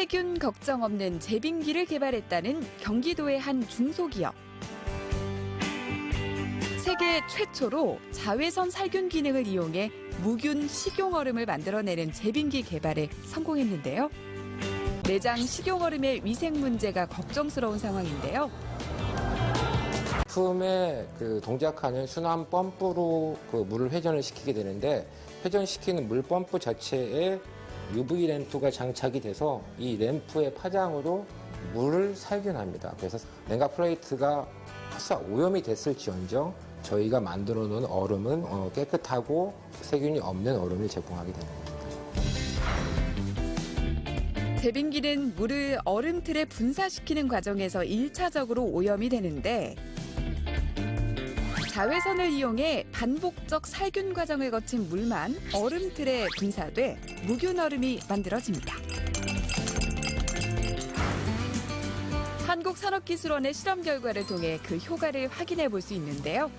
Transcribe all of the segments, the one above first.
세균 걱정 없는 제빙기를 개발했다는 경기도의 한 중소기업. 세계 최초로 자외선 살균 기능을 이용해 무균 식용 얼음을 만들어내는 제빙기 개발에 성공했는데요. 내장 식용 얼음의 위생 문제가 걱정스러운 상황인데요. 품에 그 동작하는 순환 펌프로 그 물을 회전을 시키게 되는데 회전시키는 물 펌프 자체에 UV 램프가 장착이 돼서 이 램프의 파장으로 물을 살균합니다. 그래서 냉각 플레이트가 설사 오염이 됐을지언정 저희가 만들어 놓은 얼음은 어, 깨끗하고 세균이 없는 얼음을 제공하게 되는 겁니다. 제빙기는 물을 얼음틀에 분사시키는 과정에서 일차적으로 오염이 되는데 자외선을 이용해 반복적 살균 과정을 거친 물만 얼음틀에 분사돼 무균 얼음이 만들어집니다. 한국산업기술원의 실험 결과를 통해 그 효과를 확인해 볼 수 있는데요.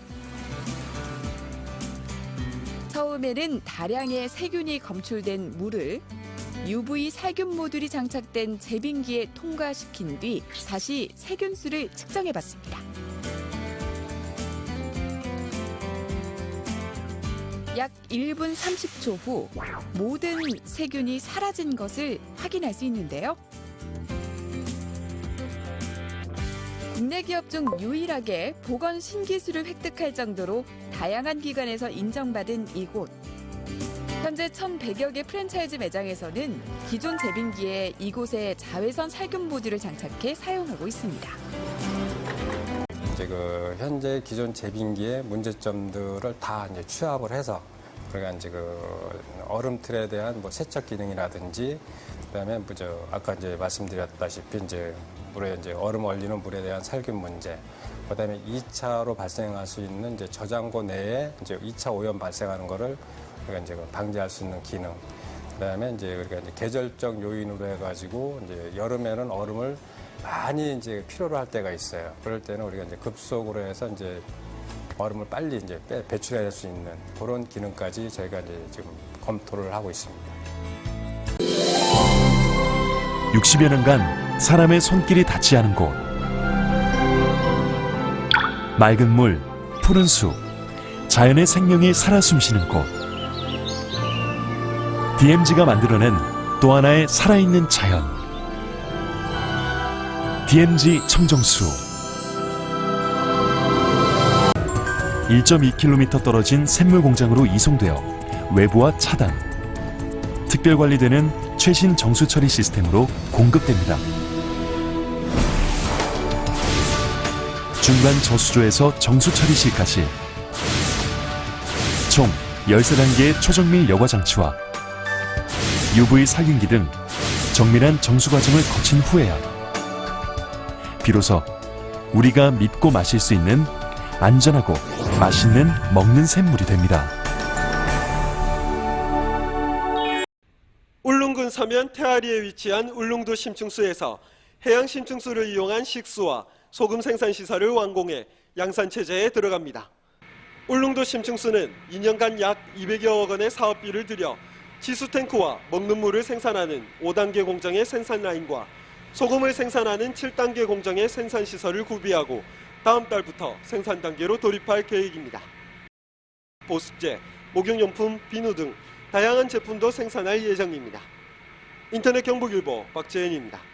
처음에는 다량의 세균이 검출된 물을 UV 살균 모듈이 장착된 제빙기에 통과시킨 뒤 다시 세균수를 측정해 봤습니다. 약 1분 30초 후 모든 세균이 사라진 것을 확인할 수 있는데요. 국내 기업 중 유일하게 보건 신기술을 획득할 정도로 다양한 기관에서 인정받은 이곳. 현재 1,100여 개 프랜차이즈 매장에서는 기존 제빙기에 이곳에 자외선 살균 모듈을 장착해 사용하고 있습니다. 이제 그 현재 기존 제빙기의 문제점들을 다 이제 취합을 해서 그러니까 이제 그 얼음틀에 대한 뭐 세척 기능이라든지 그다음에 뭐저 아까 이제 말씀드렸다시피 이제 물에 이제 얼음 얼리는 물에 대한 살균 문제 그다음에 2차로 발생할 수 있는 이제 저장고 내에 이제 2차 오염 발생하는 거를 우리가 이제 그 방지할 수 있는 기능 그다음에 이제 그러니까 이제 계절적 요인으로 해가지고 이제 여름에는 얼음을 많이 이제 필요로 할 때가 있어요. 그럴 때는 우리가 이제 급속으로 해서 이제 얼음을 빨리 이제 빼- 배출해낼 수 있는 그런 기능까지 저희가 이제 지금 검토를 하고 있습니다. 60여 년간 사람의 손길이 닿지 않은 곳. 맑은 물, 푸른 숲, 자연의 생명이 살아 숨쉬는 곳. DMZ가 만들어낸 또 하나의 살아있는 자연. DMZ 청정수. 1.2km 떨어진 샘물 공장으로 이송되어 외부와 차단. 특별 관리되는 최신 정수 처리 시스템으로 공급됩니다. 중간 저수조에서 정수 처리실까지 총 13단계의 초정밀 여과 장치와 UV 살균기 등 정밀한 정수 과정을 거친 후에야 비로소 우리가 믿고 마실 수 있는 안전하고 맛있는 먹는 샘물이 됩니다. 울릉군 서면 태아리에 위치한 울릉도 심층수에서 해양 심층수를 이용한 식수와 소금 생산 시설을 완공해 양산 체제에 들어갑니다. 울릉도 심층수는 2년간 약 200여억 원의 사업비를 들여 지수 탱크와 먹는 물을 생산하는 5단계 공정의 생산 라인과 소금을 생산하는 7단계 공정의 생산 시설을 구비하고 다음 달부터 생산 단계로 돌입할 계획입니다. 보습제, 목욕용품, 비누 등 다양한 제품도 생산할 예정입니다. 인터넷 경북일보 박재현입니다.